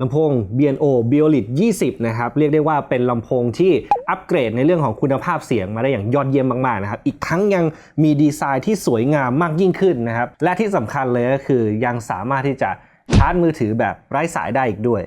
ลำโพง BNO Biolit 20 นะครับ เรียกได้ว่าเป็นลำโพงที่อัปเกรดในเรื่องของคุณภาพเสียงมาได้อย่างยอดเยี่ยมมาก ๆ นะครับ อีกทั้งยังมีดีไซน์ที่สวยงามมากยิ่งขึ้นนะครับ และที่สำคัญเลยก็คือยังสามารถที่จะชาร์จมือถือแบบไร้สายได้อีกด้วย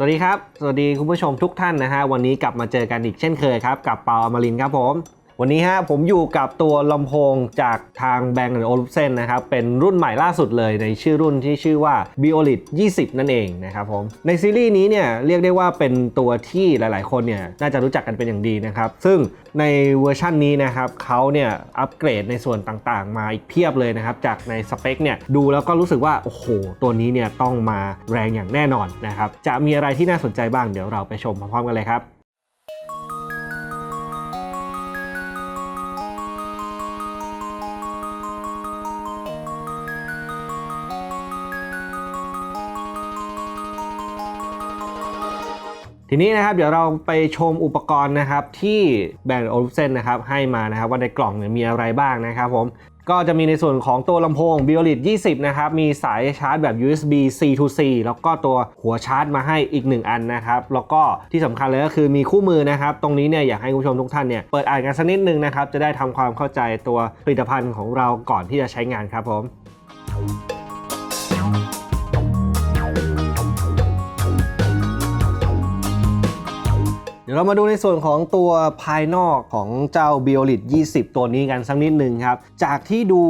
สวัสดีครับ สวัสดีคุณผู้ชมทุกท่านนะฮะ วันนี้กลับมาเจอกันอีกเช่นเคยครับ กับเปาอมรินครับผม วันนี้ฮะผมอยู่กับตัวลำโพงจากทางแบงก์โอลุเซนนะครับ เป็นรุ่นใหม่ล่าสุดเลยในชื่อรุ่นที่ชื่อว่า Biolit 20 นั่นเองนะครับผม ในซีรีส์นี้เนี่ยเรียกได้ว่าเป็นตัวที่หลายๆ คนเนี่ยน่าจะรู้จักกันเป็นอย่างดีนะครับ ซึ่งในเวอร์ชันนี้นะครับเขาเนี่ยอัปเกรดในส่วนต่างๆ มาอีกเพียบเลยนะครับ จากในสเปคเนี่ยดูแล้วก็รู้สึกว่า โอ้โห ตัวนี้เนี่ยต้องมาแรงอย่างแน่นอนนะครับจะมีอะไรที่น่าสนใจบ้างเดี๋ยวเราไปชมพร้อมๆกันเลยครับ ทีนี้นะครับเดี๋ยวเราไปชมอุปกรณ์นะครับที่แบรนด์โอลุเซนนะครับให้มานะครับว่าในกล่องเนี่ยมีอะไรบ้างนะครับผมก็จะมีในส่วนของตัวลำโพง Biolit 20 นะครับ มีสายชาร์จแบบ USB C to C แล้วก็ตัวหัวชาร์จมาให้อีก 1 อันนะครับ แล้วก็ที่สำคัญเลยก็คือมีคู่มือนะครับ ตรงนี้เนี่ยอยากให้คุณผู้ชมทุกท่านเนี่ยเปิดอ่านกันสักนิดนึงนะครับ จะได้ทำความเข้าใจตัวผลิตภัณฑ์ของเราก่อนที่จะใช้งานครับผม ดี๋ยวเรามาดูในส่วนของตัวภายนอกของเจ้า Biolit 20 ตัวนี้กันสักนิดหนึ่งครับ จากที่ดู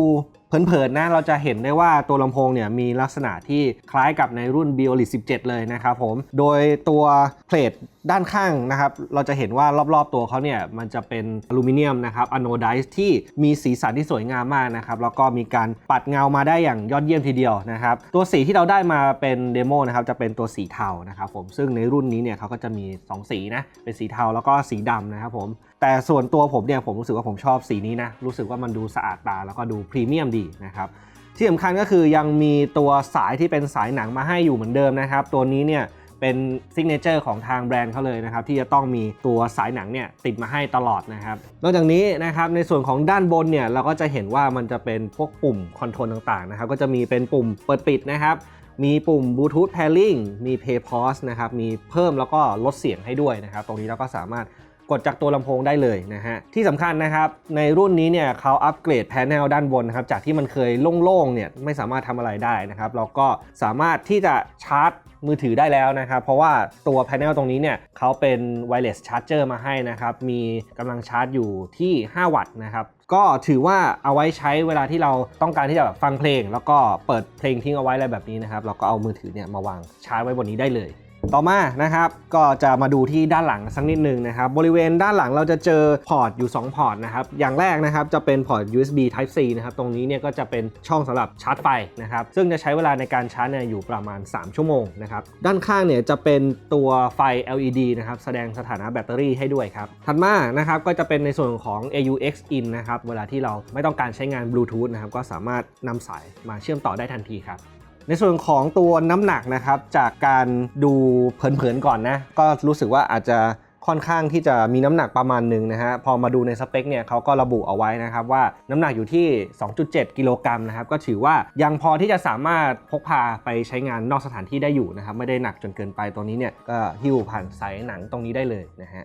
เผินๆนะเราจะเห็นได้ว่าตัวลำโพงเนี่ยมีลักษณะที่คล้ายกับในรุ่น Biolit 17 เลยนะครับผม โดยตัวเพลทด้านข้างนะครับ เราจะเห็นว่ารอบๆตัวเขาเนี่ยมันจะเป็นอลูมิเนียมนะครับอะโนไดซ์ที่มีสีสันที่สวยงามมากนะครับ แล้วก็มีการปัดเงามาได้อย่างยอดเยี่ยมทีเดียวนะครับ ตัวสีที่เราได้มาเป็นเดโมนะครับจะเป็นตัวสีเทานะครับผมซึ่งในรุ่นนี้เนี่ยเขาก็จะมี 2 สีนะเป็นสีเทาแล้วก็สีดำนะครับผม แต่ส่วนตัวผมเนี่ยผมรู้สึกว่าผมชอบสีนี้นะ รู้สึกว่ามันดูสะอาดตาแล้วก็ดูพรีเมียมดีนะครับที่สำคัญก็คือยังมีตัวสายที่เป็นสายหนังมาให้อยู่เหมือนเดิมนะครับ ตัวนี้เนี่ยเป็นซิกเนเจอร์ของทางแบรนด์เขาเลยนะครับ ที่จะต้องมีตัวสายหนังเนี่ยติดมาให้ตลอดนะครับ นอกจากนี้นะครับในส่วนของด้านบนเนี่ยเราก็จะเห็นว่ามันจะเป็นพวกปุ่มคอนโทรลต่างๆนะครับ ก็จะมีเป็นปุ่มเปิดปิดนะครับ มีปุ่ม Bluetooth Pairing มี Play Pause นะครับ มีเพิ่มแล้วก็ลดเสียงให้ด้วยนะครับ ตรงนี้เราก็สามารถ กดจากตัวลำโพงได้เลยนะฮะ ที่สำคัญนะครับในรุ่นนี้เนี่ยเขาอัปเกรดแผงด้านบนนะครับจากที่มันเคยโล่งๆเนี่ยไม่สามารถทำอะไรได้นะครับเราก็สามารถที่จะชาร์จมือถือได้แล้วนะครับ เพราะว่าตัวแผงตรงนี้เนี่ยเขาเป็น wireless charger มาให้นะครับ มีกำลังชาร์จอยู่ที่ 5 วัตต์นะครับ ก็ถือว่าเอาไว้ใช้เวลาที่เราต้องการที่จะแบบฟังเพลง แล้วก็เปิดเพลงทิ้งเอาไว้อะไรแบบนี้นะครับ เราก็เอามือถือเนี่ยมาวางชาร์จไว้บนนี้ได้เลย ต่อมานะครับก็จะมาดูที่ด้านหลังสักนิดนึงนะครับบริเวณด้านหลังเราจะเจอพอร์ตอยู่ 2 พอร์ตนะครับอย่างแรกนะครับจะเป็นพอร์ต USB Type C นะครับตรงนี้เนี่ยก็จะเป็นช่องสำหรับชาร์จไฟนะครับซึ่งจะใช้เวลาในการชาร์จเนี่ยอยู่ประมาณ 3 ชั่วโมงนะครับด้านข้างเนี่ยจะเป็นตัวไฟ LED นะครับแสดงสถานะแบตเตอรี่ให้ด้วยครับถัดมานะครับก็จะเป็นในส่วนของ AUX in นะครับเวลาที่เราไม่ต้องการใช้งานบลูทูธนะครับก็สามารถนำสายมาเชื่อมต่อได้ทันทีครับ ในส่วนของตัวน้ำหนักนะครับจากการดูเผินๆก่อนนะ ก็รู้สึกว่าอาจจะค่อนข้างที่จะมีน้ำหนักประมาณหนึ่งนะฮะพอมาดูในสเปคเนี่ยเขาก็ระบุเอาไว้นะครับว่าน้ำหนักอยู่ที่ 2.7 กิโลกรัมนะครับก็ถือว่ายังพอที่จะสามารถพกพาไปใช้งานนอกสถานที่ได้อยู่นะครับไม่ได้หนักจนเกินไปตัวนี้เนี่ยก็หิ้วผ่านสายหนังตรงนี้ได้เลยนะฮะ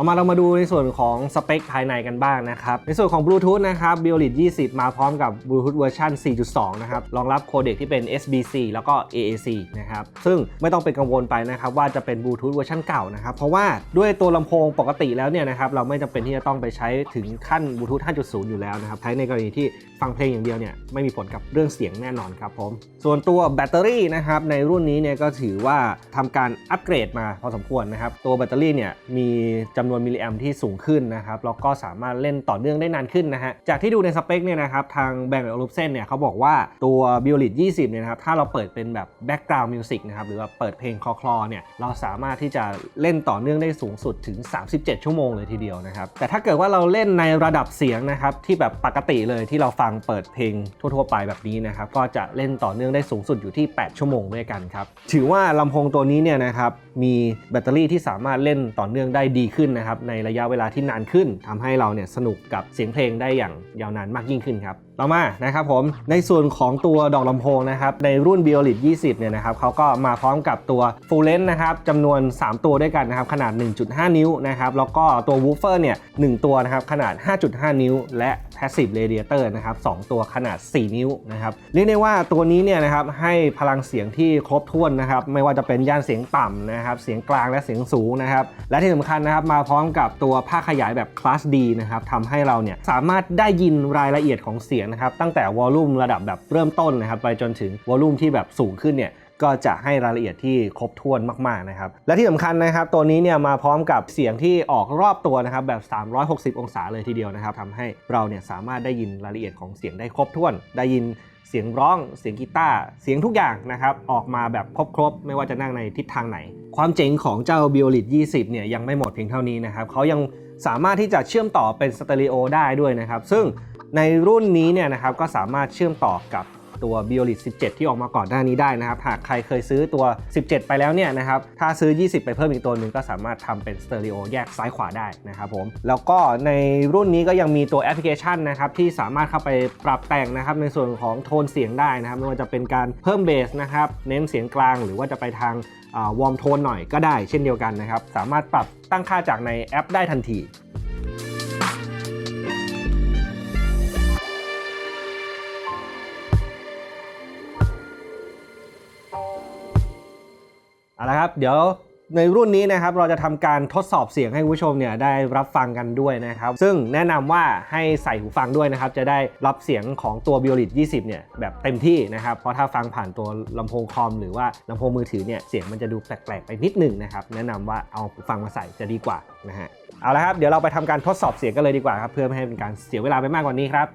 ต่อมาเรามาดูในส่วนของสเปคภายในกันบ้างนะครับ ในส่วนของบลูทูธนะครับ Biolit 20 มาพร้อมกับบลูทูธเวอร์ชัน4.2 นะครับ รองรับโคเด็กที่เป็น SBC แล้วก็ AAC นะครับ ซึ่งไม่ต้องเป็นกังวลไปนะครับว่าจะเป็นบลูทูธเวอร์ชันเก่านะครับ เพราะว่าด้วยตัวลำโพงปกติแล้วเนี่ยนะครับเราไม่จำเป็นที่จะต้องไปใช้ถึงขั้นบลูทูธ5.0 อยู่แล้วนะครับ ใช้ในกรณีที่ฟังเพลงอย่างเดียวเนี่ยไม่มีผลกับเรื่องเสียงแน่นอนครับผม ส่วนตัวแบตเตอรี่นะครับในรุ่นนี้เนี่ยก็ถือว่าทำการอัปเกรดมาพอสมควรนะครับ ตัวแบตเตอรี่เนี่ยมีจจำนวนมิลลิแอมที่สูงขึ้นนะครับแล้วก็สามารถเล่นต่อเนื่องได้นานขึ้นนะฮะจากที่ดูในสเปคเนี่ยนะครับทางแบงก์โอลูปเซนเนี่ยเขาบอกว่าตัว b i o l i t 20เนี่ยนะครับถ้าเราเปิดเป็นแบบ background music นะครับหรือว่าเปิดเพลงคลอๆเนี่ยเราสามารถที่จะเล่นต่อเนื่องได้สูงสุดถึง 37 ชั่วโมงเลยทีเดียวนะครับแต่ถ้าเกิดว่าเราเล่นในระดับเสียงนะครับที่แบบปกติเลยที่เราฟังเปิดเพลงทั่วๆไปแบบนี้นะครับก็จะเล่นต่อเนื่องได้สูงสุดอยู่ที่ 8 ชั่วโมงด้วยกันครับถือว่าลำโพงตัวนี้เนี่ยนะครับมีแบตเตอรี่ที่สามารถเล่นต่อเนื่องได้ดีขึ้นนะครับในระยะเวลาที่นานขึ้นทำให้เราเนี่ยสนุกกับเสียงเพลงได้อย่างยาวนานมากยิ่งขึ้นครับ ต่อมานะครับผมในส่วนของตัวดอกลำโพงนะครับในรุ่น b i o l i t 20 เนี่ยนะครับเขาก็มาพร้อมกับตัว Full Length นะครับจำนวน 3 ตัวด้วยกันนะครับขนาด 1.5 นิ้วนะครับแล้วก็ตัว Woofer เนี่ย1ตัวนะครับขนาด 5.5 นิ้ว และ Passive Radiator นะครับ2ตัวขนาด 4 นิ้วนะครับเรียกได้ว่าตัวนี้เนี่ยนะครับให้พลังเสียงที่ครบถ้วนนะครับไม่ว่าจะเป็นย่านเสียงต่ำนะครับเสียงกลางและเสียงสูงนะครับและที่สำคัญนะครับมาพร้อมกับตัวภาขยายแบบ Class D นะครับทำให้เราเนี่ยสามารถได้ยินรายละเอียดของเสียงนะครับตั้งแต่วอลลุ่มระดับแบบเริ่มต้นนะครับไปจนถึงวอลลุ่มที่แบบสูงขึ้นเนี่ยก็จะให้รายละเอียดที่ครบถ้วนมากๆนะครับและที่สำคัญนะครับตัวนี้เนี่ยมาพร้อมกับเสียงที่ออกรอบตัวนะครับแบบ 360 องศาเลยทีเดียวนะครับทำให้เราเนี่ยสามารถได้ยินรายละเอียดของเสียงได้ครบถ้วน ได้ยินเสียงร้อง เสียงกีตาร์เสียงทุกอย่างนะครับออกมาแบบครบๆไม่ว่าจะนั่งในทิศทางไหน ความเจ๋งของเจ้า b i o l i t 20เนี่ยยังไม่หมดเพียงเท่านี้นะครับเขายังสามารถที่จะเชื่อมต่อเป็นสเตอริโอได้ด้วยนะครับซึ่ง ในรุ่นนี้เนี่ยนะครับก็สามารถเชื่อมต่อกับตัว b i o l i t 17 ที่ออกมาก่อนหน้านี้ได้นะครับ หากใครเคยซื้อตัว 17 ไปแล้วเนี่ยนะครับ ถ้าซื้อ 20 ไปเพิ่มอีกตัวหนึ่งก็สามารถทำเป็นสเตอริโอแยกซ้ายขวาได้นะครับผม แล้วก็ในรุ่นนี้ก็ยังมีตัวแอปพลิเคชันนะครับที่สามารถเข้าไปปรับแต่งนะครับในส่วนของโทนเสียงได้นะครับไม่ว่าจะเป็นการเพิ่มเบสนะครับเน้นเสียงกลางหรือว่าจะไปทางวอร์มโทนหน่อยก็ได้เช่นเดียวกันนะครับ สามารถปรับตั้งค่าจากในแอปได้ทันที เอาละครับเดี๋ยวในรุ่นนี้นะครับเราจะทำการทดสอบเสียงให้ผู้ชมเนี่ยได้รับฟังกันด้วยนะครับ ซึ่งแนะนำว่าให้ใส่หูฟังด้วยนะครับ จะได้รับเสียงของตัว b i o l i t 20 เนี่ยแบบเต็มที่นะครับ เพราะถ้าฟังผ่านตัวลำโพงคอมหรือว่าลำโพงมือถือเนี่ยเสียงมันจะดูแปลกๆไปนิดหนึ่งนะครับ แนะนำว่าเอาหูฟังมาใส่จะดีกว่านะฮะเอาละครับเดี๋ยวเราไปทำการทดสอบเสียงกันเลยดีกว่าครับเพื่อไม่ให้เป็นการเสียเวลาไปมากกว่านี้ครับ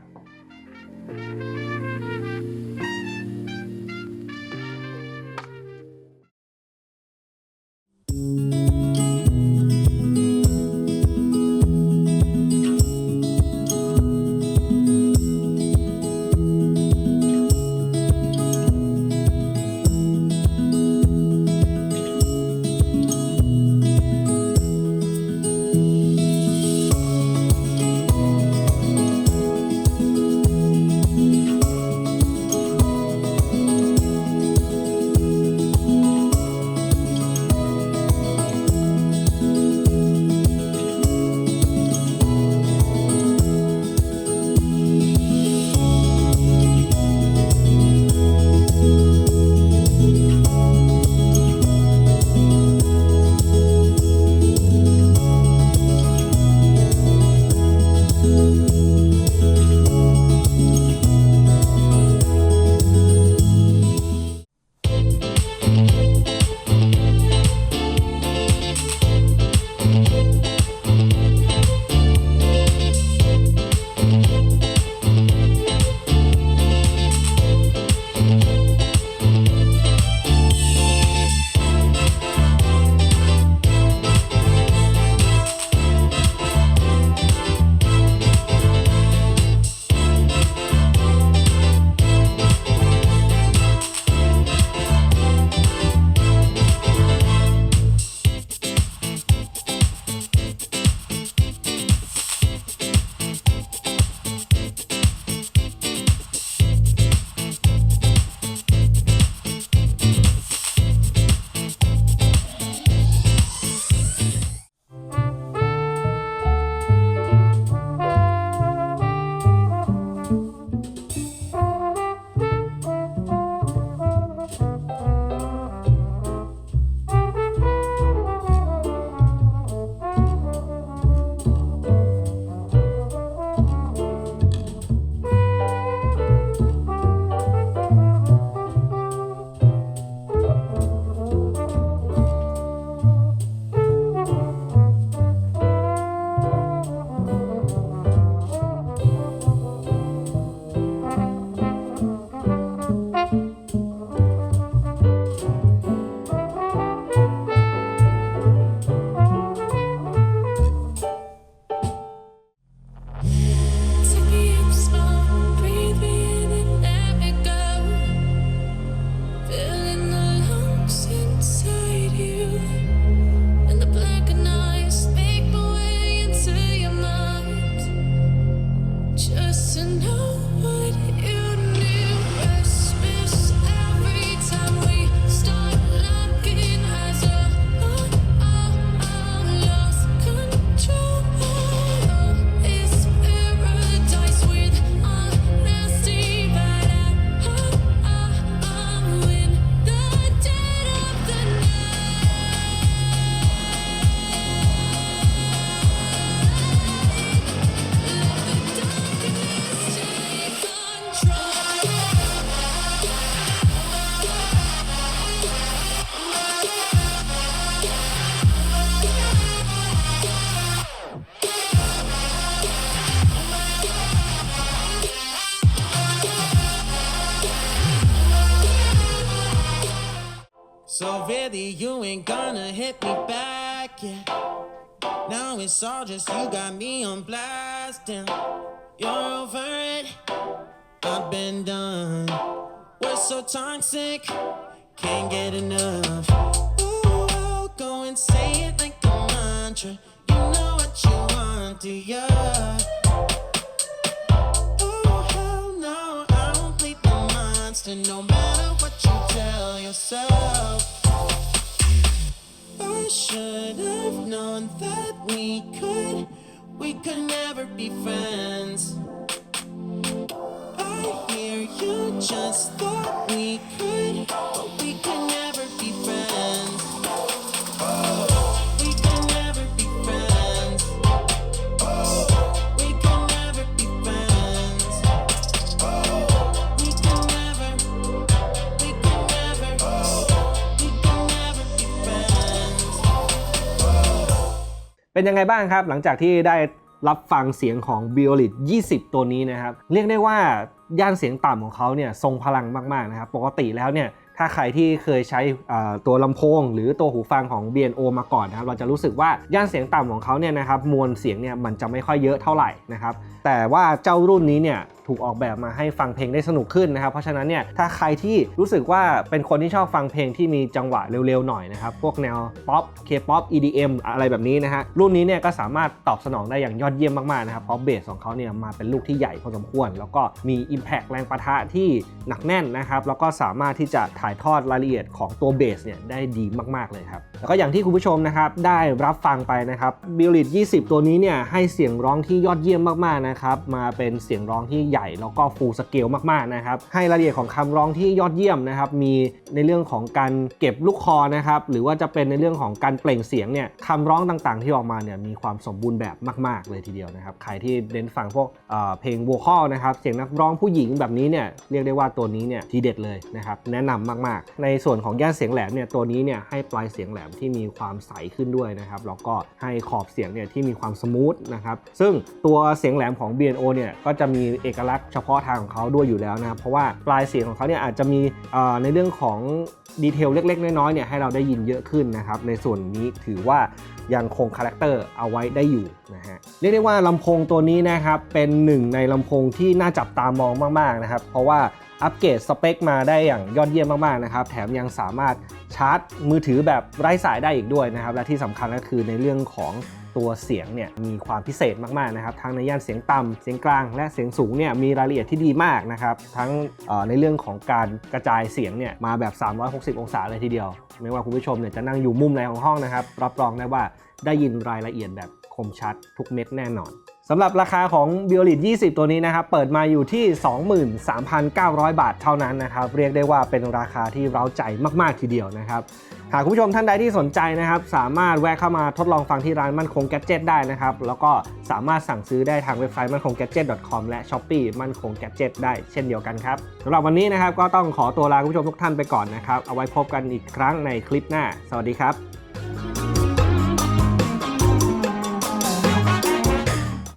Thank So really, you ain't gonna hit me back, yeah. Now it's all just you got me on blast, and you're over it. I've been done. We're so toxic, can't get enough. Ooh, go and say it like a mantra. You know what you want, do ya? Known that we could, we could never be friends. I hear you just thought we could, เป็นยังไงบ้างครับ หลังจากที่ได้รับฟังเสียงของ b i o l i t 20 ตัวนี้นะครับ เรียกได้ว่าย่านเสียงต่ำของเขาเนี่ยทรงพลังมาก ๆ นะครับ ปกติแล้วเนี่ยถ้าใครที่เคยใช้ตัวลำโพง หรือตัวหูฟังของ B&O มาก่อนนะครับ เราจะรู้สึกว่าย่านเสียงต่ำของเขาเนี่ยนะครับมวลเสียงเนี่ยมันจะไม่ค่อยเยอะเท่าไหร่นะครับ แต่ว่าเจ้ารุ่นนี้เนี่ย ถูกออกแบบมาให้ฟังเพลงได้สนุกขึ้นนะครับ เพราะฉะนั้นเนี่ยถ้าใครที่รู้สึกว่าเป็นคนที่ชอบฟังเพลงที่มีจังหวะเร็วๆหน่อยนะครับ พวกแนวป๊อป K-POP EDM อะไรแบบนี้นะฮะรุ่นนี้เนี่ยก็สามารถตอบสนองได้อย่างยอดเยี่ยมมากๆนะครับเพราะเบสของเขาเนี่ยมาเป็นลูกที่ใหญ่พอสมควร แล้วก็มี Impact แรงประทะที่หนักแน่นนะครับแล้วก็สามารถที่จะถ่ายทอดรายละเอียดของตัวเบสเนี่ยได้ดีมากๆเลยครับแล้วก็อย่างที่คุณผู้ชมนะครับได้รับฟังไปนะครับ b i l l i t 20 ตัวนี้เนี่ยให้เสียงร้องที่ยอดเยี่ยมมากๆนะครับมาเป็นเสียงร้องที่ใหญ่แล้วก็ full scale มากๆนะครับให้รายละเอียดของคำร้องที่ยอดเยี่ยมนะครับมีในเรื่องของการเก็บลูกคอนะครับหรือว่าจะเป็นในเรื่องของการเปล่งเสียงเนี่ยคำร้องต่างๆ ที่ออกมาเนี่ยมีความสมบูรณ์แบบมาก ๆ เลยทีเดียวนะครับใครที่เน้นฟังพวกเเพลงโวคอลนะครับเสียงนักร้องผู้หญิงแบบนี้เนี่ยเรียกได้ว่าตัวนี้เนี่ยทีเด็ดเลยนะครับแนะนำมากๆ ในส่วนของย่านเสียงแหลมเนี่ยตัวนี้เนี่ยให้ปลายเสียงแหลมที่มีความใสขึ้นด้วยนะครับแล้วก็ให้ขอบเสียงเนี่ยที่มีความสมูทนะครับซึ่งตัวเสียงแหลมของ B&O เนี่ยก็จะมีเอกลักษณ์เฉพาะทางของเขาด้วยอยู่แล้วนะครับเพราะว่าปลายเสียงของเขาเนี่ยอาจจะมีในเรื่องของดีเทลเล็ก ๆ น้อยๆเนี่ยให้เราได้ยินเยอะขึ้นนะครับในส่วนนี้ถือว่ายังคงคาแรคเตอร์เอาไว้ได้อยู่นะฮะเรียกได้ว่าลำโพงตัวนี้นะครับเป็นหนึ่งในลำโพงที่น่าจับตามองมากๆนะครับเพราะว่าอัปเกรดสเปคมาได้อย่างยอดเยี่ยมมากๆนะครับแถมยังสามารถชาร์จมือถือแบบไร้สายได้อีกด้วยนะครับและที่สำคัญก็คือในเรื่องของ ตัวเสียงเนี่ยมีความพิเศษมากๆนะครับทั้งในย่านเสียงต่ำเสียงกลางและเสียงสูงเนี่ยมีรายละเอียดที่ดีมากนะครับทั้งในเรื่องของการกระจายเสียงเนี่ยมาแบบ 360 องศาเลยทีเดียว ไม่ว่าคุณผู้ชมเนี่ยจะนั่งอยู่มุมไหนของห้องนะครับรับรองได้ว่าได้ยินรายละเอียดแบบคมชัดทุกเม็ดแน่นอน สำหรับราคาของ b i o l i t 20 ตัวนี้นะครับเปิดมาอยู่ที่ 23,900 บาทเท่านั้นนะครับเรียกได้ว่าเป็นราคาที่เร้าใจมาก ๆ ทีเดียวนะครับหากคุณผู้ชมท่านใดที่สนใจนะครับสามารถแวะเข้ามาทดลองฟังที่ร้านมั่นคงแก d เจ t ได้นะครับแล้วก็สามารถสั่งซื้อได้ทางเว็บไซต์มั่นคงแก d เจ t com และ s h อ p e e มั่นคงแก d เจ t ได้เช่นเดียวกันครับสำหรับวันนี้นะครับก็ต้องขอตัวลาคุณผู้ชมทุกท่านไปก่อนนะครับเอาไว้พบกันอีกครั้งในคลิปหน้า สวัสดีครับ